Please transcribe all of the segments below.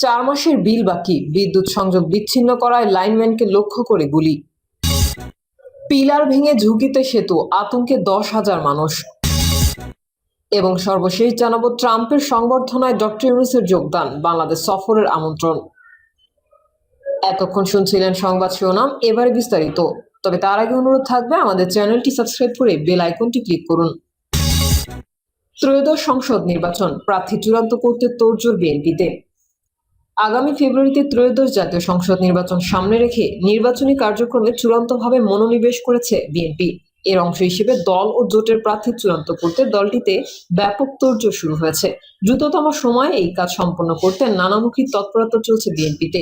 চার মাসের বিল বাকি। বিদ্যুৎ সংযোগ বিচ্ছিন্ন করায় লাইনম্যানকে লক্ষ্য করে গুলি। পিলার ভেঙে ঝুঁকিতে সেতু, আতঙ্কে দশ হাজার মানুষ। এবং সর্বশেষ জানাব ট্রাম্পের সংবর্ধনায় ডক্টর ইউনুসের যোগদান, বাংলাদেশ সফরের আমন্ত্রণ। এতক্ষণ শুনছিলেন সংবাদ শিরোনাম, এবারে বিস্তারিত। তবে তার আগে অনুরোধ থাকবে আমাদের চ্যানেলটি সাবস্ক্রাইব করে বেল আইকনটি ক্লিক করুন। ত্রয়োদশ সংসদ নির্বাচন, প্রার্থী চূড়ান্ত করতে তোড়জোড় বিএনপিতে। আগামী ফেব্রুয়ারিতে ত্রয়োদশ জাতীয় সংসদ নির্বাচন সামনে রেখে নির্বাচনী কার্যক্রমে চূড়ান্তভাবে মনোনিবেশ করেছে বিএনপি। এর অংশ হিসেবে দল ও জোটের প্রার্থী চূড়ান্ত করতে দলটিতে ব্যাপক তোড়জোড় শুরু হয়েছে। দ্রুততম সময়ে এই কাজ সম্পন্ন করতে নানামুখী তৎপরতা চলছে বিএনপিতে।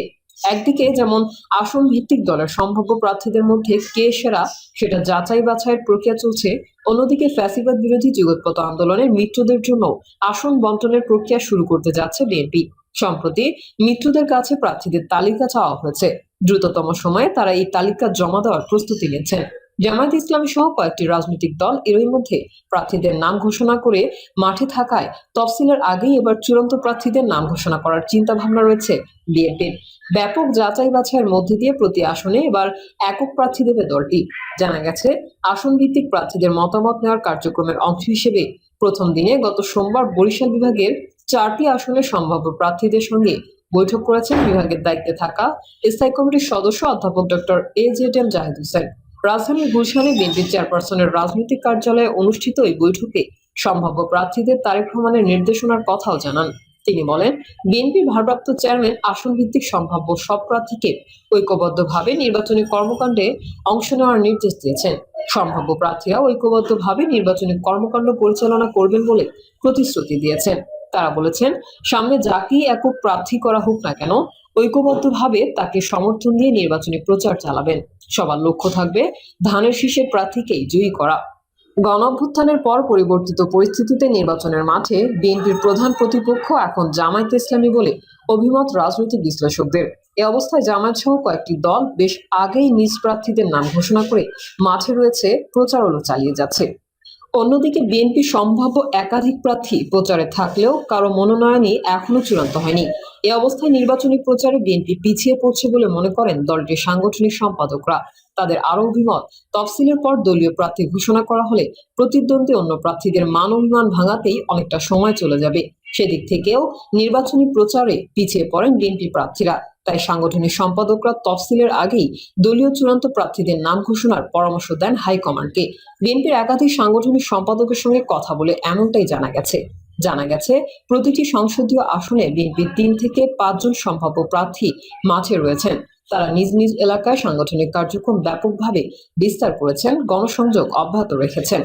একদিকে যেমন আসন ভিত্তিক দলের সম্ভাব্য প্রার্থীদের মধ্যে কে সেরা সেটা যাচাই বাছাইয়ের প্রক্রিয়া চলছে, অন্যদিকে ফ্যাসিবাদ বিরোধী যুগোৎপত আন্দোলনের মিত্রদের জন্য আসন বন্টনের প্রক্রিয়া শুরু করতে যাচ্ছে বিএনপি। সম্প্রতি মিত্রদের কাছে প্রার্থীদের তালিকা চাওয়া হয়েছে। দ্রুততম সময়ে তারা এই তালিকা জমা দেওয়ার প্রস্তুতি নিচ্ছেন। জামায়াত ইসলামী সহ কয়েকটি রাজনৈতিক দল এরই মধ্যে প্রার্থীদের নাম ঘোষণা করে মাঠে থাকায় তফসিলের আগেই এবার চূড়ান্ত প্রার্থীদের নাম ঘোষণা করার চিন্তা ভাবনা রয়েছে বিএনপির। ব্যাপক যাচাই বাছাইয়ের মধ্যে দিয়ে প্রতি আসনে এবার একক প্রার্থী দেবে দলটি। জানা গেছে আসন ভিত্তিক প্রার্থীদের মতামত নেওয়ার কার্যক্রমের অংশ হিসেবে প্রথম দিনে গত সোমবার বরিশাল বিভাগের চারটি আসনের সম্ভাব্য প্রার্থীদের সঙ্গে বৈঠক করেছেন বিভাগের দায়িত্বে থাকা স্থায়ী কমিটির সদস্য অধ্যাপক doctor A Z M Zahid Hossain. রাজধানীর গুলশানে বিএনপির চেয়ারপারসনের রাজনৈতিক কার্যালয়ে অনুষ্ঠিত এই বৈঠকে সম্ভাব্য প্রার্থীদের তারিখ প্রমাণের নির্দেশনার কথাও জানান। তিনি বলেন, বিএনপি ভারপ্রাপ্ত চেয়ারম্যান আসন ভিত্তিক সম্ভাব্য সব প্রার্থীকে ঐক্যবদ্ধভাবে নির্বাচনী কর্মকাণ্ডে অংশ নেওয়ার নির্দেশ দিয়েছেন। সম্ভাব্য প্রার্থীরা ঐক্যবদ্ধভাবে নির্বাচনী কর্মকাণ্ড পরিচালনা করবেন বলে প্রতিশ্রুতি দিয়েছেন। তারা বলেছেন, সামনে যাকেই একক প্রার্থী করা হোক না কেন, ঐক্যবদ্ধভাবে তাকে সমর্থন দিয়ে নির্বাচনী প্রচার চালাবেন। সবার লক্ষ্য থাকবে ধানের শীষের প্রার্থীকেই জয়ী করা। গণ অভ্যুত্থানের পর পরিবর্তিত পরিস্থিতিতে নির্বাচনের মাঠে বিএনপির প্রধান প্রতিপক্ষ এখন জামায়াত ইসলামী বলে অভিমত রাজনৈতিক বিশ্লেষকদের। এ অবস্থায় জামায়াত সহ কয়েকটি দল বেশ আগেই নিজ প্রার্থীদের নাম ঘোষণা করে মাঠে রয়েছে প্রচারণা চালিয়ে যাচ্ছে। অন্যদিকে বিএনপি সম্ভাব্য একাধিক প্রার্থী প্রচারে থাকলেও কারও মনোনয়নই এখনও চূড়ান্ত হয়নি। এ অবস্থায় নির্বাচনী প্রচারে বিএনপি পিছিয়ে পড়ছে বলে মনে করেন দলটির সাংগঠনিক সম্পাদকরা। তাদের আরও অভিমত, তফসিলের পর দলীয় প্রার্থী ঘোষণা করা হলে প্রতিদ্বন্দ্বী অন্য প্রার্থীদের মান অভিমান ভাঙাতেই অনেকটা সময় চলে যাবে। সেদিক থেকেও নির্বাচনী প্রচারে পিছিয়ে পড়েন বিএনপি প্রার্থীরা। তাই সাংগঠনিক সম্পাদকরা তফসিলের আগেই দলীয় চূড়ান্ত প্রার্থীদের নাম ঘোষণার পরামর্শ দেন হাইকমান্ডকে। বিএনপির একাধিক সাংগঠনিক সম্পাদকের সঙ্গে কথা বলে এমনটাই জানা গেছে। জানা গেছে, প্রতিটি সংসদীয় আসনে বিএনপির তিন থেকে পাঁচজন সম্ভাব্য প্রার্থী মাঠে রয়েছেন। তারা নিজ নিজ এলাকায় সাংগঠনিক কার্যক্রম ব্যাপকভাবে বিস্তার করেছেন, গণসংযোগ অব্যাহত রেখেছেন।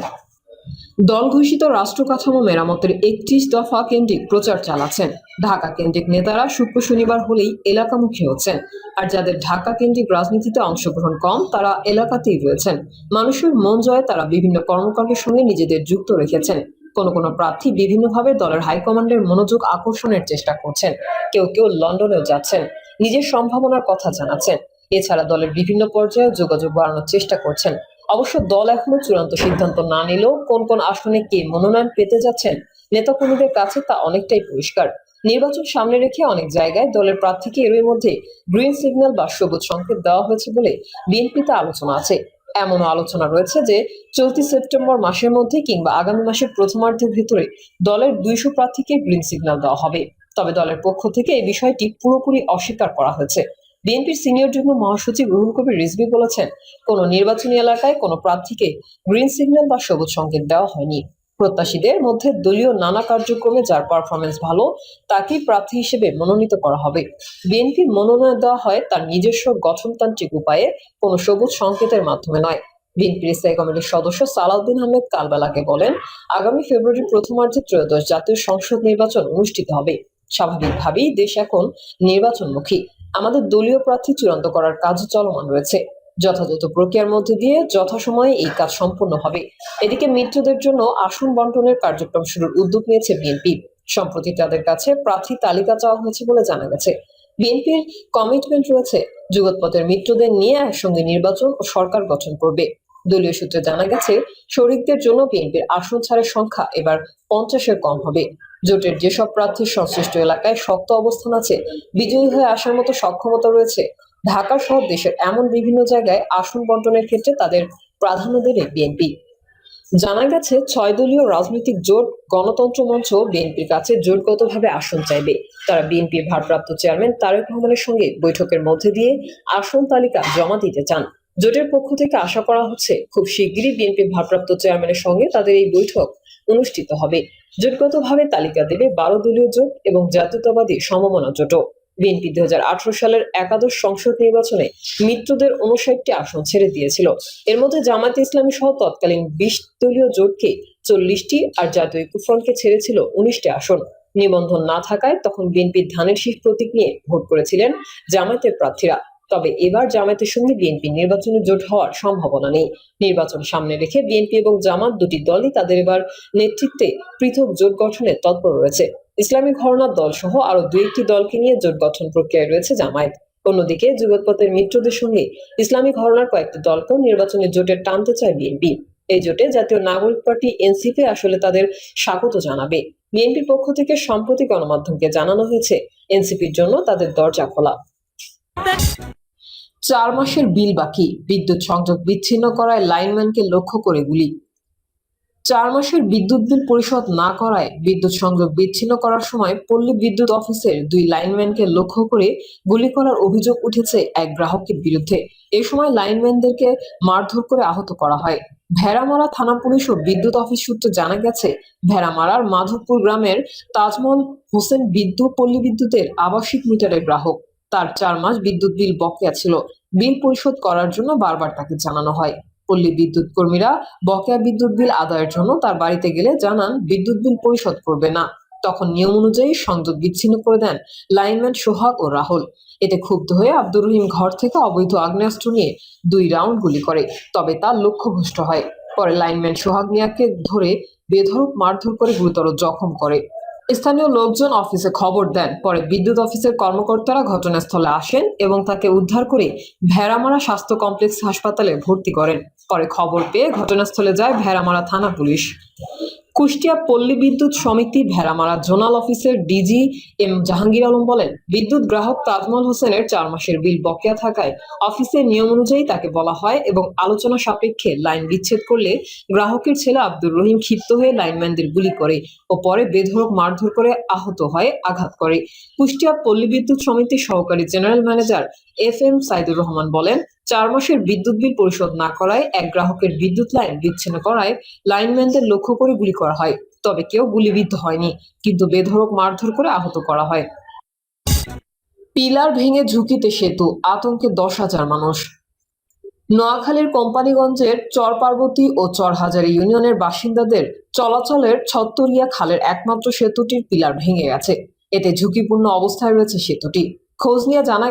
দল ঘোষিত রাষ্ট্র কাঠামো মেরামতের একত্রিশ দফা কেন্দ্রিক প্রচার চালাচ্ছেন। ঢাকা কেন্দ্রিক নেতারা শুক্র শনিবার হলেই এলাকামুখী হচ্ছেন। আর যাদের ঢাকা কেন্দ্রিক রাজনীতিতে অংশগ্রহণ কম, তারা এলাকাতেই রয়েছেন। মানুষের মন জয়ে তারা বিভিন্ন কর্মকাণ্ডের সঙ্গে নিজেদের যুক্ত রেখেছেন। কোন কোন প্রার্থী বিভিন্নভাবে দলের হাইকমান্ডের মনোযোগ আকর্ষণের চেষ্টা করছেন। কেউ কেউ লন্ডনেও যাচ্ছেন। নিজের সম্ভাবনার কথা জানাচ্ছেন। এছাড়া দলের বিভিন্ন পর্যায়ে যোগাযোগ বাড়ানোর চেষ্টা করছেন। অবশ্য দল এখনও চূড়ান্ত সিদ্ধান্ত না নিলেও কোন কোন আসনে কে মনোনয়ন পেতে যাচ্ছেন নেতাকর্মীদের কাছে তা অনেকটাই পরিষ্কার। নির্বাচন সামনে রেখে অনেক জায়গায় দলের প্রার্থীকে এর মধ্যে গ্রিন সিগন্যাল বা সবুজ সংকেত দেওয়া হয়েছে বলে বিএনপিতে আলোচনা আছে। এমনও আলোচনা রয়েছে যে, চলতি সেপ্টেম্বর মাসের মধ্যে কিংবা আগামী মাসের প্রথমার্ধের ভিতরে দলের দুইশো প্রার্থীকে গ্রিন সিগন্যাল দেওয়া হবে। তবে দলের পক্ষ থেকে এই বিষয়টি পুরোপুরি অস্বীকার করা হয়েছে। বিএনপির সিনিয়র যুগ্ম মহাসচিব রুহুল কবির রিজভি বলেছেন, কোন নির্বাচনী এলাকায় কোনো প্রার্থীকে গ্রিন সিগন্যাল বা সবুজ সংকেত দেওয়া হয়নি। প্রত্যাশীদের মধ্যে দলীয় নানা কার্যক্রমে যার পারফরমেন্স ভালো, তাকেই প্রার্থী হিসেবে মনোনীত করা হবে। বিএনপি মনোনয়ন দেওয়া হয় তার নিজস্ব গঠনতান্ত্রিক উপায়ে, কোনো সবুজ সংকেতের মাধ্যমে নয়। বিএনপির স্থায়ী কমিটির সদস্য সালাউদ্দিন আহমেদ কালবেলাকে বলেন, আগামী ফেব্রুয়ারি প্রথমার্ধে ত্রয়োদশ জাতীয় সংসদ নির্বাচন অনুষ্ঠিত হবে। স্বাভাবিকভাবেই দেশ এখন নির্বাচনমুখী। আমাদের দলীয় প্রার্থী চূড়ান্ত করার কাজ চলমান রয়েছে। যথাযথ প্রক্রিয়ার মধ্যে দিয়ে যথাসময়ে এই কাজ সম্পূর্ণ হবে। এদিকে মিত্রদের জন্য আসন বন্টনের কার্যক্রম শুরুর উদ্যোগ নিয়েছে বিএনপি। সম্প্রতি তাদের কাছে প্রার্থী তালিকা চাওয়া হয়েছে বলে জানা গেছে। বিএনপির কমিটমেন্ট রয়েছে। যুগৎপথের মিত্রদের নিয়ে একসঙ্গে নির্বাচন ও সরকার গঠন করবে। দলীয় সূত্রে জানা গেছে, শরিকদের জন্য বিএনপির আসন ছাড়ের সংখ্যা এবার পঞ্চাশের কম হবে। জোটের যেসব প্রার্থীর সংশ্লিষ্ট এলাকায় শক্ত অবস্থান আছে, বিজয়ী হয়ে আসার মতো সক্ষমতা রয়েছে। ঢাকা সহ দেশের এমন বিভিন্ন জায়গায় আসন বন্টনের ক্ষেত্রে তাদের প্রাধান্য দেবে বিএনপি। জানা গেছে, ছয় দলীয় রাজনৈতিক জোট, গণতন্ত্র মঞ্চ বিএনপির কাছে জোটগতভাবে আসন চাইবে। তারা বিএনপির ভারপ্রাপ্ত চেয়ারম্যান তারেক রহমানের সঙ্গে বৈঠকের মধ্যে দিয়ে আসন তালিকা জমা দিতে চান। জোটের পক্ষ থেকে আশা করা হচ্ছে খুব শিগগিরই বিএনপির ভারপ্রাপ্ত চেয়ারম্যানের সঙ্গে তাদের এই বৈঠক অনুষ্ঠিত হবে। জোটগতভাবে তালিকা দেবে বারো দলীয় জোট এবং জাতীয়তাবাদী সমমনা জোটও। বিএনপি দুই সালের একাদশ সংসদ নির্বাচনে মিত্রদের উনষাটটি আসন ছেড়ে দিয়েছিল। এর মধ্যে জামায়াতে ইসলামী সহ তৎকালীন বিশ দলীয় জোটকে চল্লিশটি আর জাতীয় ঐক্যফ্রন্টকে ছেড়েছিল উনিশটি আসন। নিবন্ধন না থাকায় তখন বিএনপির ধানের শীষ প্রতীক নিয়ে ভোট করেছিলেন জামায়াতের প্রার্থীরা। তবে এবার জামায়াতের সঙ্গে বিএনপি নির্বাচনে জোট হওয়ার সম্ভাবনা নেই। নির্বাচন সামনে রেখে বিএনপি এবং জামাত দুটি দলই তাদের এবার নেতৃত্বে পৃথক জোট গঠনে তৎপর রয়েছে। ইসলামী ঘরনার দল সহ আরও দুই একটি দলকে নিয়ে জোট গঠন প্রক্রিয়ায় রয়েছে জামায়াত। অন্যদিকে যুগপথের মিত্রদের সঙ্গে ইসলামী ঘরনার কয়েকটি দলকেও নির্বাচনে জোটে টানতে চায় বিএনপি। এই জোটে জাতীয় নাগরিক পার্টি, এনসিপি আসলে তাদের স্বাগত জানাবে। বিএনপির পক্ষ থেকে সম্প্রতি গণমাধ্যমকে জানানো হয়েছে, এনসিপির জন্য তাদের দরজা খোলা। চার মাসের বিল বাকি। বিদ্যুৎ সংযোগ বিচ্ছিন্ন করায় লাইনম্যানকে লক্ষ্য করে গুলি। চার মাসের বিদ্যুৎ বিল পরিশোধ না করায় বিদ্যুৎ সংযোগ বিচ্ছিন্ন করার সময় পল্লী বিদ্যুৎ অফিসের দুই লাইনম্যানকে লক্ষ্য করে গুলি করার অভিযোগ উঠেছে এক গ্রাহকের বিরুদ্ধে। এ সময় লাইনম্যানদেরকে মারধর করে আহত করা হয়। ভেড়ামারা থানা পুলিশ ও বিদ্যুৎ অফিস সূত্রে জানা গেছে, ভেড়ামারার মাধবপুর গ্রামের তাজমল হোসেন বিদ্যুৎ পল্লী বিদ্যুতের আবাসিক মিটারের গ্রাহক। তার চার মাস বিদ্যুৎ বিল বকেয়া ছিল। বিল পরিশোধ করার জন্য বারবার তাকে জানানো হয়। পল্লী বিদ্যুৎ কর্মীরা বকেয়া বিদ্যুৎ বিল আদায়ের জন্য তার বাড়িতে গেলে জানান বিদ্যুৎ বিল পরিশোধ করবে না। তখন নিয়ম অনুযায়ী সংযোগ বিচ্ছিন্ন করে দেন লাইনম্যান সোহাগ ও রাহুল। এতে ক্ষুব্ধ হয়ে আব্দুর রহিম ঘর থেকে অবৈধ আগ্নেয়াস্ত্র নিয়ে দুই রাউন্ড গুলি করে, তবে তা লক্ষ্যভ্রষ্ট হয়। পরে লাইনম্যান সোহাগ মিয়াকে ধরে বেধড়ক মারধর করে গুরুতর জখম করে। স্থানীয় লোকজন অফিসে খবর দেন। পরে বিদ্যুৎ অফিসের কর্মকর্তারা ঘটনাস্থলে আসেন এবং তাকে উদ্ধার করে ভেড়ামারা স্বাস্থ্য কমপ্লেক্স হাসপাতালে ভর্তি করেন। পরে খবর পেয়ে ঘটনাস্থলে যায় ভেড়ামারা থানা পুলিশ। কুষ্টিয়া পল্লী বিদ্যুৎ সমিতি ভেড়ামারা জোনাল অফিসের ডিজি এম জাহাঙ্গীর আলম বলেন, বিদ্যুৎ গ্রাহক তাজমল হোসেনের চার মাসের বিল বকেয়া থাকায় অফিসের নিয়ম অনুযায়ী তাকে বলা হয় এবং আলোচনা সাপেক্ষে লাইন বিচ্ছেদ করলে গ্রাহকের ছেলে আব্দুর রহিম ক্ষিপ্ত হয়ে লাইনম্যানদের গুলি করে ও পরে বেধড়ক মারধর করে আহত হয়, আঘাত করে। কুষ্টিয়া পল্লী বিদ্যুৎ সমিতির সহকারী general manager F M Saidur Rahman বলেন চার মাসের বিদ্যুৎ বিল পরিশোধ না করায় এক গ্রাহকের বিদ্যুৎ লাইন বিচ্ছিন্ন করায় লাইনম্যানদের লক্ষ্য করে গুলি করা হয়। তবে কেউ গুলিবিদ্ধ হয়নি, কিন্তু বেধড়ক মারধর করে আহত করা হয়। পিলার ভেঙে ঝুঁকিতে সেতু, আতঙ্কে দশ হাজার মানুষ। নোয়াখালীর কোম্পানিগঞ্জের চরপার্বতী ও চরহাজারি ইউনিয়নের বাসিন্দাদের চলাচলের ছত্তরিয়া খালের একমাত্র সেতুটির পিলার ভেঙে গেছে। এতে ঝুঁকিপূর্ণ অবস্থায় রয়েছে সেতুটি। খোঁজ নিয়ে জানা